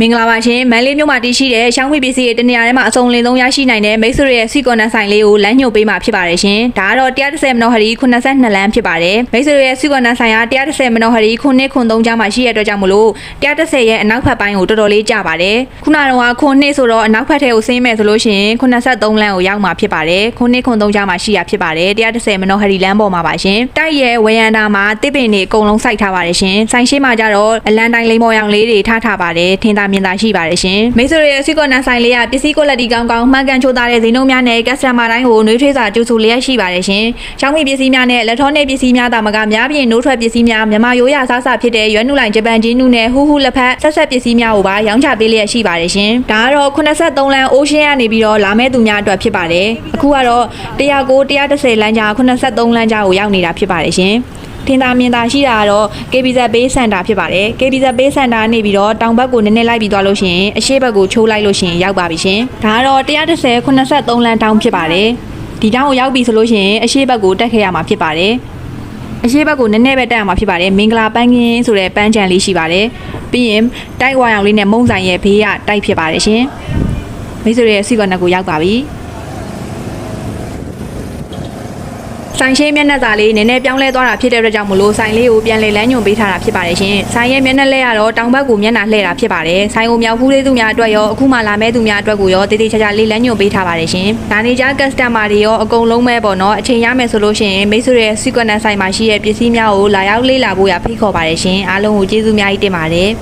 မင်္ဂလာပါရှင်မန်လေးမြို့မှာတည်ရှိတဲ့ရှောင်းမီပစ္စည်းတွေတနေရာထဲမှာအစုံလင်ဆုံးရရှိနိုင်တဲ့မိတ်ဆွေရဲ့စီကွန်နက်ဆိုင်လေးကိုလမ်းညွှန်ပေးမှာဖြစ်ပါတယ်ရှင်ဒါကတော့130မနောဟရီ82လမ်းဖြစ်ပါတယ်မိတ်ဆွေရဲ့စီကွန်နက်ဆိုင်က130မနောဟရီ9ခွန်3ကြားမှာရှိရတဲ့အတွက်ကြောင့်မလို့130ရဲ့အနောက်ဘက်ပိုင်းကိုတော်တော်လေးကျပါတယ်ခုနကတော့ခွန်2ဆိုတော့အနောက်ဘက်ထဲကိုဆင်းမယ်ဆိုလို့ရှိရင်83လမ်းကိုရောက်မှာဖြစ်ပါတယ်ခွန်2ခွန်3ကြားမှာရှိရဖြစ်ပါတယ်130မနောဟရီလမ်းပေါ်မှာပါရှင်တိုက်ရဲ့ဝေယန္တာမှာတစ်ပင်တွေအကုန်လုံးစိုက်ထားပါတယ်ရှင်ဆိုင်ရှိမှာကြတော့အလန်တိုင်းလိမ္မော်ရောင်လေးတွေထားထားပါတယ်ထင်သာမြင်သာရှိပါတယ်ရှင်မိတ်ဆွေရဲ့စီကွန်နက်ဆိုင်လေးကပစ္စည်းကွက်လက်တီကောင်းကောင်းမှန်ကန်ချိုးသားတဲ့ဈေးနှုန်းများနဲ့ကက်စတမာတိုင်းကိုနှွေးထွေးစွာကြိုဆိုလျက်ရှိပါတယ်ရှင်။ရှောင်းမီပစ္စည်းများနဲ့လက်ထောနစ်ပစ္စည်းများတာမကများပြင်နိုးထွက်ပစ္စည်းများမြန်မာရိုးရာစားစာဖြစ်တဲ့ရွက်နုလိုင်ဂျပန်ဂျင်းနုနဲ့ဟူးဟူးလက်ဖက်ဆက်ဆက်ပစ္စည်းများကိုပါရောင်းချပေးလျက်ရှိပါတယ်ရှင်။ဒါကတော့83လမ်းအိုးရှင်းကနေပြီးတော့လာမဲ့သူများအတွက်ဖြစ်ပါတယ်။အခုကတော့109 130လမ်းကြား83လမ်းကြားကိုရောက်နေတာဖြစ်ပါတယ်ရှင်။ ထင်သာမြင်သာရှိတာကတော့ KBZ Bay Center ဖြစ်ပါတယ်။ KBZ Bay Center နေပြီးတော့တောင်ဘက်ကိုနည်းနည်းလိုက်ပြီးသွားလို့ရှိရင်အရှေ့ဘက်ကိုချိုးလိုက်လို့ရှိရင်ရောက်ပါပြီရှင်။ဒါကတော့130 83လမ်းတောင်ဖြစ်ပါတယ်။ဒီတောင်ကိုရောက်ပြီဆိုလို့ရှိရင်အရှေ့ဘက်ကိုတက်ခဲ့ရမှာဖြစ်ပါတယ်။အရှိဘက်ကိုနည်းနည်းပဲတက်ရမှာဖြစ်ပါတယ်မင်္ဂလာပန်းကင်းဆိုတဲ့ပန်းချံလေးရှိပါတယ်ပြီးရင်တိုက်ဝါရောင်လေးနဲ့မုံဆိုင်ရဲ့ဘေးကတိုက်ဖြစ်ပါတယ်ရှင်မိတ်ဆွေရဲ့စီကော်နက်ကိုရောက်ပါပြီ ဆိုင်ရှိမျက်နှာစာလေးနည်းနည်းပြောင်းလဲသွားတာဖြစ်တဲ့အတွက်ကြောင့်မလို့ဆိုင်လေးကိုပြန်လည်လမ်းညွှန်ပေးထားတာဖြစ်ပါတယ်ရှင်။ဆိုင်ရဲ့မျက်နှာလဲကတော့တောင်ဘက်ကိုမျက်နှာလှည့်တာဖြစ်ပါတယ်။ဆိုင်ကိုမြောက်ဖူးလေးသူများအတွက်ရောအခုမှလာမဲ့သူများအတွက်ကိုရောတည်တည်ချာချာလေးလမ်းညွှန်ပေးထားပါတယ်ရှင်။ဒါနေကြ customer တွေရောအကုန်လုံးပဲပေါ့နော်။အချိန်ရမယ်ဆိုလို့ရှိရင်မိတ်ဆွေရဲ့ sequence ဆိုင်မှာရှိတဲ့ပစ္စည်းများကိုလာရောက်လေ့လာဖို့ရဖိတ်ခေါ်ပါတယ်ရှင်။အားလုံးကိုကျေးဇူးအများကြီးတင်ပါတယ်။